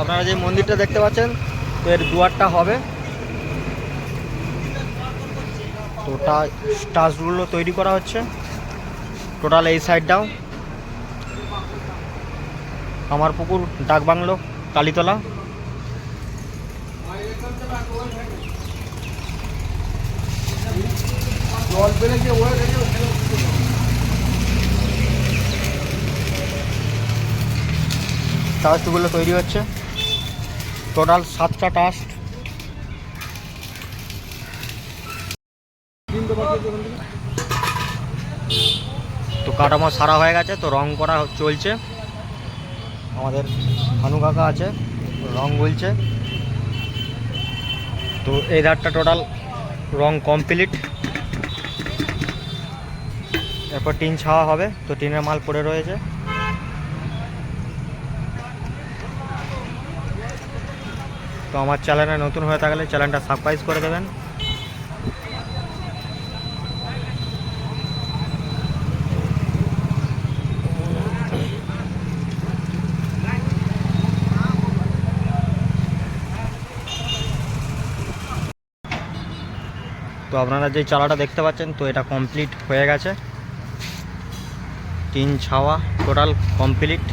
আপনারা যে মন্দিরটা দেখতে পাচ্ছেন, তো এর দুয়ারটা হবে। তো ওটা স্টাচগুলো তৈরি করা হচ্ছে। টোটাল এই সাইডটাও। আমার পুকুর ডাকবাংলো কালীতলা। টাস্টগুলো তৈরি হচ্ছে। টোটাল সাতটা টাস্ট তো কাঠামো সারা হয়ে গেছে, তো রং করা চলছে। আমাদের ভানু কাকা আছে, রং বলছে। তো এই ধারটা টোটাল রং কমপ্লিট। এরপর টিন ছাওয়া হবে, তো টিনের মাল পড়ে রয়েছে। আমার চ্যানেলে নতুন হয়ে থাকলে চ্যানেলটা সাবস্ক্রাইব করে দেবেন। তো আপনারা যে চালাটা দেখতে পাচ্ছেন, তো এটা কমপ্লিট হয়ে গেছে। তিন ছাওয়া টোটাল কমপ্লিট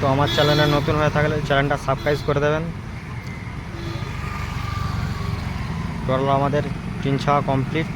তো আমার চ্যানেলে নতুন হয়ে থাকলে চ্যানেলটা সাবস্ক্রাইব করে দেবেন। টোটাল আমাদের তিন ছাওয়া কমপ্লিট